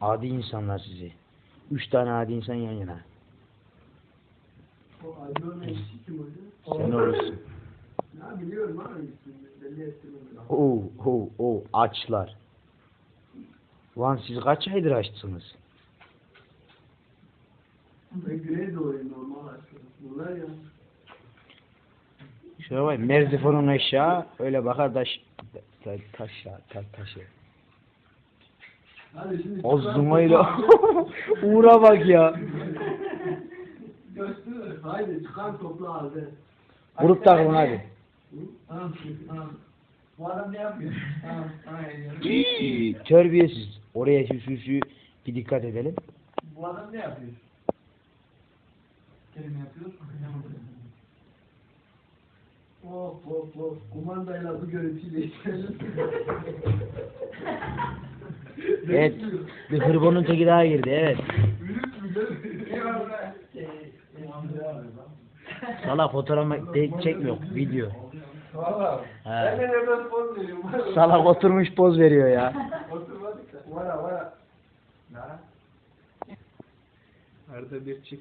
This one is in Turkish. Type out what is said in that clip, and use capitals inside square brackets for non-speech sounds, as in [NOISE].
Adi insanlar sizi. Üç tane adi insan yan yana. O kim hocam? Sen olursun. Ya biliyorum abi ismini. Belli ettim onu. Oo, oo, oo, açlar. Ulan siz kaç aydır açsınız? Ben Güneydoğu'yum normal aslında. Bunlar ya. Şöyle bak, Merzifon'un aşağı, öyle bakar taş, ta, taşa, ta, taşı. Zumayla, topla. [LAUGHS] Uğur'a bak ya. Göster. Haydi çıkar topla hadi. Grup takılın hadi. Tamam. Tamam. Bu adam ne yapıyor? Tamam. Aynen. Terbiyesiz. Oraya şu şu şu bir dikkat edelim. Bu adam ne yapıyor? Kelime yapıyor. Of of of. Kumandayla bu değiştirelim. [LAUGHS] Evet, bir hırbonun teki daha girdi, evet. Salak fotoğraf çekmiyor, video. Valla. Ben oturmuş poz veriyor ya. Oturmadık da. Vara vara. Arada bir çık.